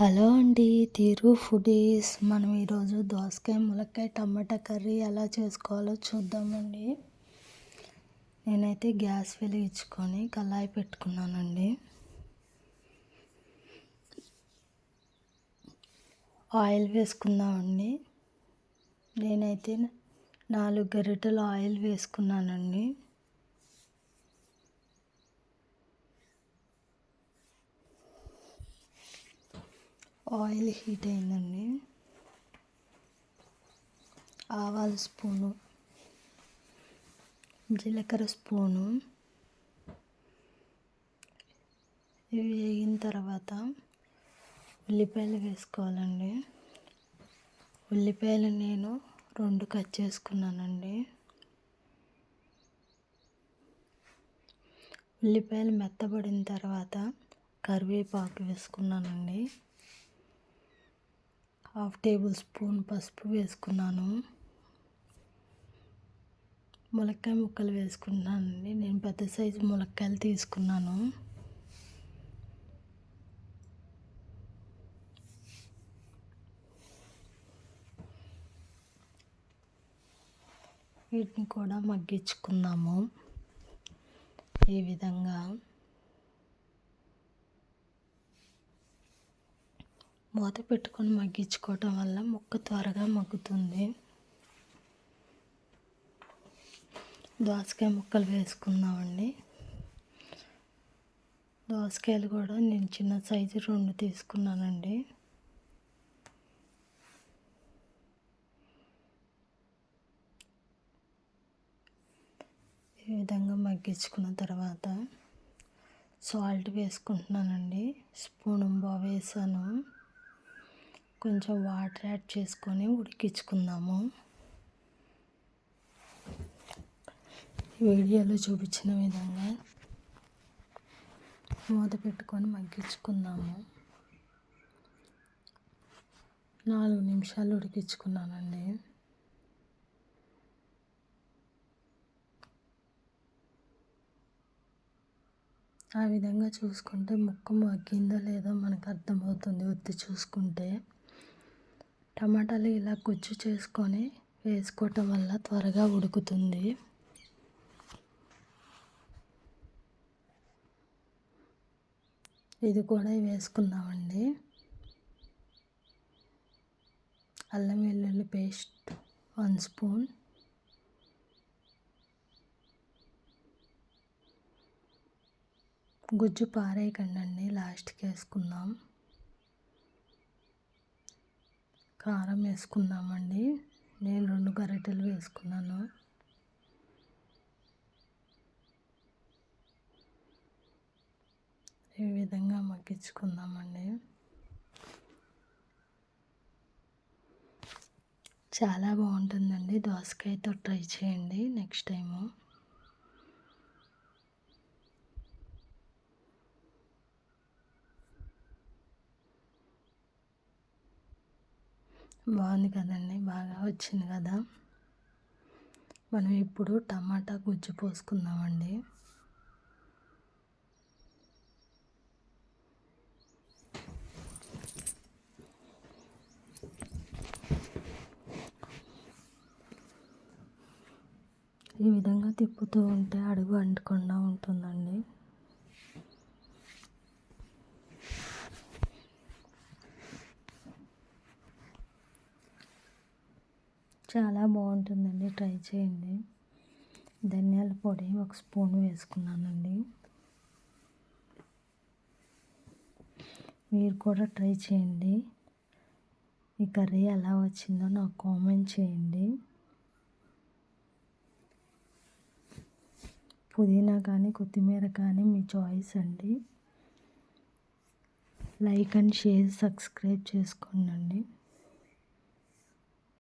Hello అండి తీరు foodies. మనం ఈరోజు దోసకాయ ములక్కాయ టమాటా కర్రీ ఎలా చేసుకోవాలో చూద్దామండి. నేనైతే గ్యాస్ వెలిగించుకొని కళాయి పెట్టుకున్నానండి. ఆయిల్ వేసుకుందామండి. నేనైతే నాలుగు గరిటెలు ఆయిల్ వేసుకున్నానండి. ఆయిల్ హీట్ అయిందండి. ఆవాల స్పూను జీలకర్ర స్పూను. ఇవి వేగిన తర్వాత ఉల్లిపాయలు వేసుకోవాలండి. ఉల్లిపాయలు నేను రెండు కట్ చేసుకున్నానండి. ఉల్లిపాయలు మెత్తబడిన తర్వాత కరివేపాకు వేసుకున్నానండి. హాఫ్ టేబుల్ స్పూన్ పసుపు వేసుకున్నాను. ములక్కాయ ముక్కలు వేసుకుంటున్నానండి నేను పెద్ద సైజు ములక్కాయలు తీసుకున్నాను. వీటిని కూడా మగ్గించుకున్నాము ఈ విధంగా మూత పెట్టుకొని మగ్గించుకోవటం వల్ల ముక్క త్వరగా మగ్గుతుంది. దోసకాయ ముక్కలు వేసుకుందామండి దోసకాయలు కూడా నేను చిన్న సైజు రెండు తీసుకున్నానండి. ఈ విధంగా మగ్గించుకున్న తర్వాత సాల్ట్ వేసుకుంటున్నానండి. స్పూన్ బాగా వేసాను. కొంచెం వాటర్ యాడ్ చేసుకొని ఉడికించుకుందాము. వీడియోలో చూపించిన విధంగా మూత పెట్టుకొని మగ్గించుకుందాము. నాలుగు నిమిషాలు ఉడికించుకున్నానండి. ఆ విధంగా చూసుకుంటే ముక్క మగ్గిందో లేదో మనకు అర్థమవుతుంది. ఒత్తి చూసుకుంటే టమాటాలు ఇలా గుజ్జు చేసుకొని వేసుకోవటం వల్ల త్వరగా ఉడుకుతుంది. ఇది కూడా వేసుకుందామండి. అల్లం వెల్లుల్లి పేస్ట్ వన్ స్పూన్. గుజ్జు పారేయకండి లాస్ట్కి వేసుకుందాం. కారం వేసుకుందామండి. నేను రెండు గరిటెలు వేసుకున్నాను. ఈ విధంగా మగ్గించుకుందామండి. చాలా బాగుంటుందండి. దోసకాయతో ట్రై చేయండి నెక్స్ట్ టైము. బాగుంది కదండి బాగా వచ్చింది కదా. మనం ఇప్పుడు టమాటా గుజ్జు పోసుకుందామండి. ఈ విధంగా తిప్పుతూ ఉంటే అడుగు అంటకుండా ఉంటుందండి. చాలా బాగుంటుందండి. ట్రై చేయండి. ధనియాల పొడి ఒక స్పూన్ వేసుకున్నానండి. మీరు కూడా ట్రై చేయండి. ఈ కర్రీ ఎలా వచ్చిందో నాకు కామెంట్ చేయండి. పుదీనా కానీ కొత్తిమీర కానీ మీ చాయిస్ అండి. లైక్ అండ్ షేర్ సబ్స్క్రైబ్ చేసుకోండి.